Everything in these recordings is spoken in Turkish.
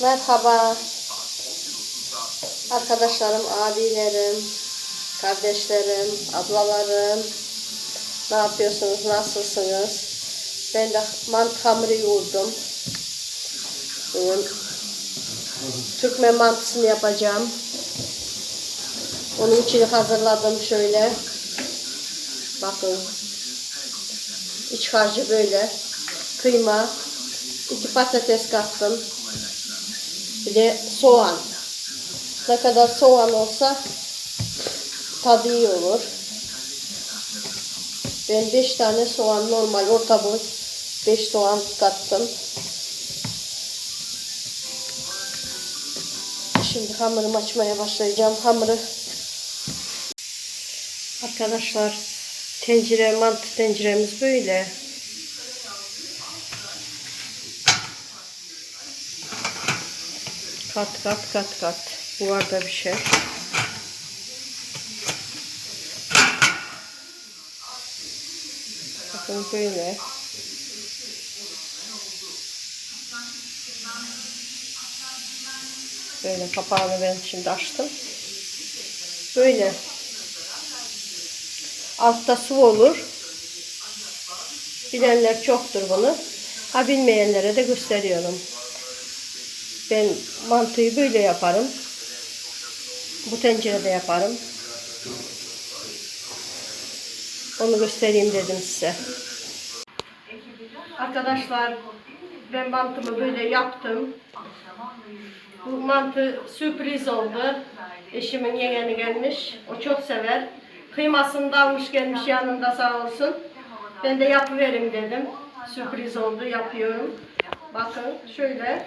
Merhaba. Arkadaşlarım, abilerim, kardeşlerim, ablalarım. Ne yapıyorsunuz? Nasılsınız? Ben de mantı hamuru yoğurdum. Bugün Türkmen mantısını yapacağım. Onun için hazırladım şöyle. Bakın. İç harcı böyle. Kıyma. iki patates kattım. Bir de soğan. Ne kadar soğan olsa tadı iyi olur. Ben 5 tane soğan normal orta boy 5 soğan kattım. Şimdi hamurumu açmaya başlayacağım. Hamuru Arkadaşlar tencere mantı tenceremiz böyle. Kat kat kat kat. Buharda bir şey. Bakın böyle. Böyle kapağını ben şimdi açtım. Böyle. Altta su olur. Bilenler çoktur bunu. Ha bilmeyenlere de gösteriyorum. Ben mantıyı böyle yaparım. Bu tencerede yaparım. Onu göstereyim dedim size. Arkadaşlar ben mantımı böyle yaptım. Bu mantı sürpriz oldu. Eşimin yeğeni gelmiş. O çok sever. Kıymasını da almış gelmiş yanında sağ olsun. Ben de yapıverim dedim. Sürpriz oldu yapıyorum. Bakın şöyle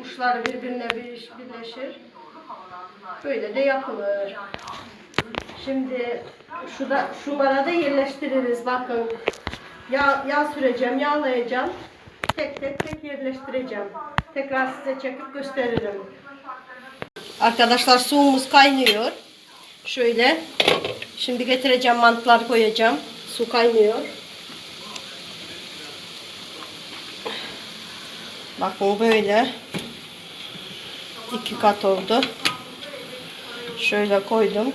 uçları birbirine bir- birleşir. Böyle de yapılır. Şimdi şu da şunlara da yerleştiririz bakın. Yağ, yağ süreceğim, yağlayacağım. Tek tek tek yerleştireceğim. Tekrar size çekip gösteririm. Arkadaşlar suyumuz kaynıyor. Şöyle. Şimdi getireceğim mantıları koyacağım. Su kaynıyor. Bakın böyle. İki kat oldu. Şöyle koydum.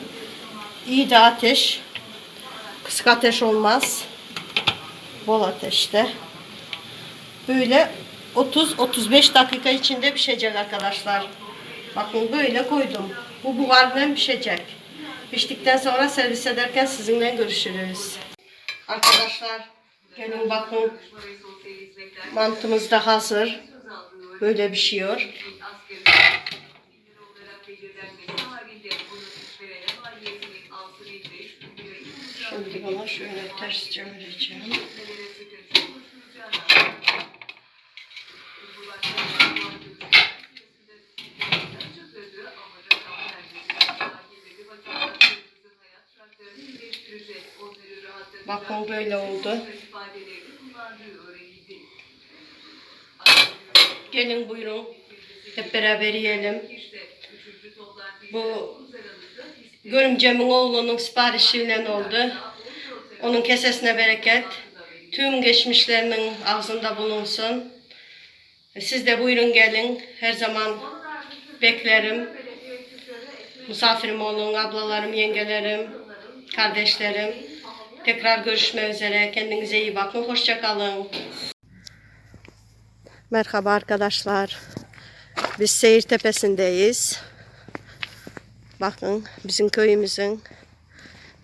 İyi de ateş. Kısık ateş olmaz. Bol ateşte. Böyle 30-35 dakika içinde pişecek arkadaşlar. Bakın böyle koydum. Bu buhardan pişecek. Piştikten sonra servis ederken sizinle görüşürüz. Arkadaşlar gelin bakın. Mantımız da hazır. Böyle pişiyor. Şimdi bana şöyle ters çevireceğim. Bakın böyle oldu. Gelin buyurun. Hep beraber yiyelim. Bu görümcemin oğlunun siparişiyle oldu. Onun kesesine bereket. Tüm geçmişlerinin ağzında bulunsun. Siz de buyurun gelin. Her zaman beklerim. Misafirim olun, ablalarım, yengelerim, kardeşlerim. Tekrar görüşmek üzere. Kendinize iyi bakın. Hoşça kalın. Merhaba arkadaşlar. Biz Seyir Tepesi'ndeyiz. Bakın bizim köyümüzün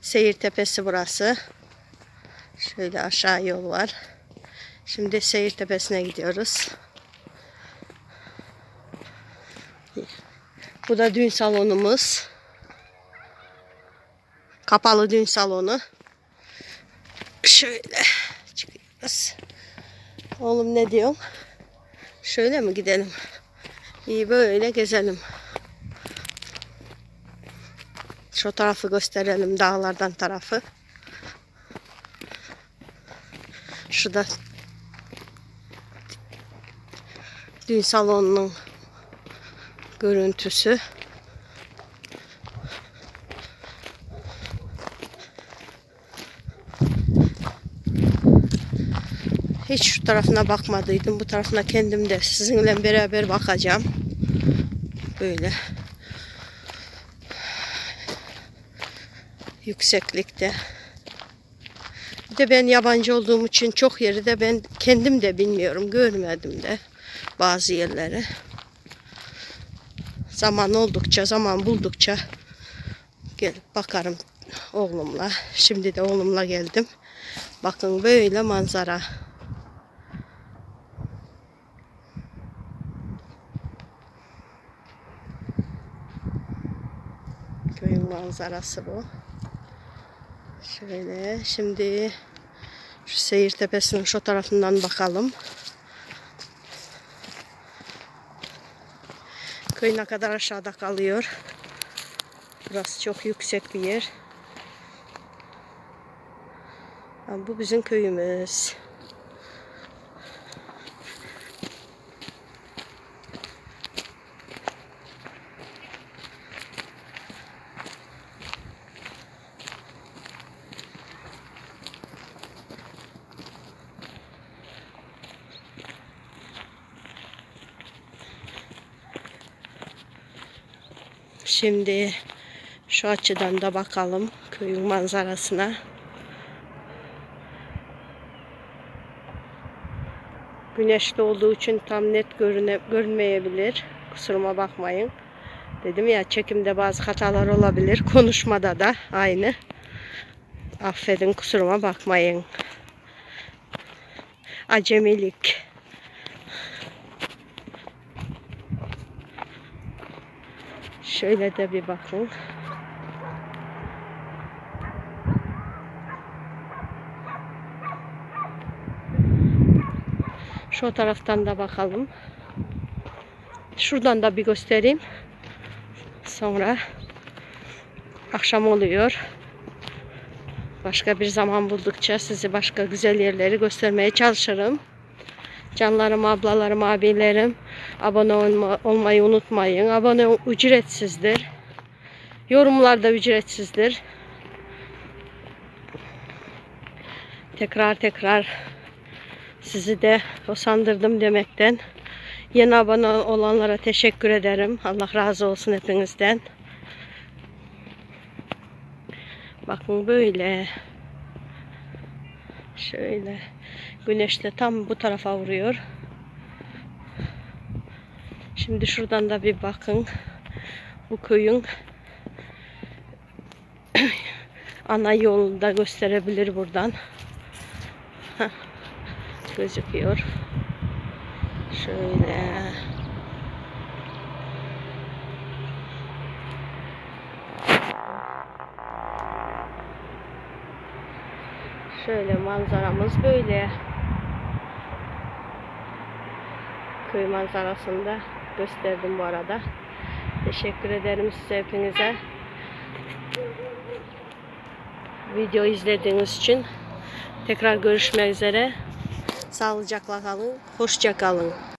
Seyir Tepesi burası. Şöyle aşağı yol var. Şimdi Seyir Tepesi'ne gidiyoruz. Bu da düğün salonumuz. Kapalı düğün salonu. Şöyle çıkıyoruz. Oğlum ne diyorsun? Şöyle mi gidelim? İyi böyle gezelim. Şu tarafı gösterelim dağlardan tarafı. Şurada düğün salonunun görüntüsü. Hiç şu tarafına bakmadıydım. Bu tarafına kendim de sizinle beraber bakacağım. Böyle. Yükseklikte. Bir de ben yabancı olduğum için çok yeri de ben kendim de bilmiyorum. Görmedim de bazı yerleri. Zaman oldukça, zaman buldukça gelip bakarım oğlumla. Şimdi de oğlumla geldim. Bakın böyle manzara. Köyün manzarası bu. Şöyle şimdi şu seyir tepesinin şu tarafından bakalım. Köy ne kadar aşağıda kalıyor. Burası çok yüksek bir yer. Ha, Bu bizim köyümüz. Şimdi şu açıdan da bakalım köyün manzarasına. Güneşli olduğu için tam net görüne, görünmeyebilir. Kusuruma bakmayın. Dedim ya çekimde bazı hatalar olabilir. Konuşmada da aynı. Affedin kusuruma bakmayın. Acemilik. Şöyle de bir bakın. Şu taraftan da bakalım. Şuradan da bir göstereyim. Sonra akşam oluyor. Başka bir zaman buldukça sizi başka güzel yerleri göstermeye çalışırım. Canlarım, ablalarım, abilerim abone olma, olmayı unutmayın. Abone ücretsizdir. Yorumlar da ücretsizdir. Tekrar tekrar sizi de usandırdım demekten. Yeni abone olanlara teşekkür ederim. Allah razı olsun hepinizden. Bakın böyle. Şöyle. Güneş de tam bu tarafa vuruyor. Şimdi şuradan da bir bakın. Bu köyün ana yolunu da gösterebilir buradan. Heh, gözüküyor. Şöyle. Şöyle manzaramız böyle. Köy manzarasını da gösterdim bu arada. Teşekkür ederim size hepinize. Video izlediğiniz için tekrar görüşmek üzere. Sağlıcakla kalın, hoşça kalın.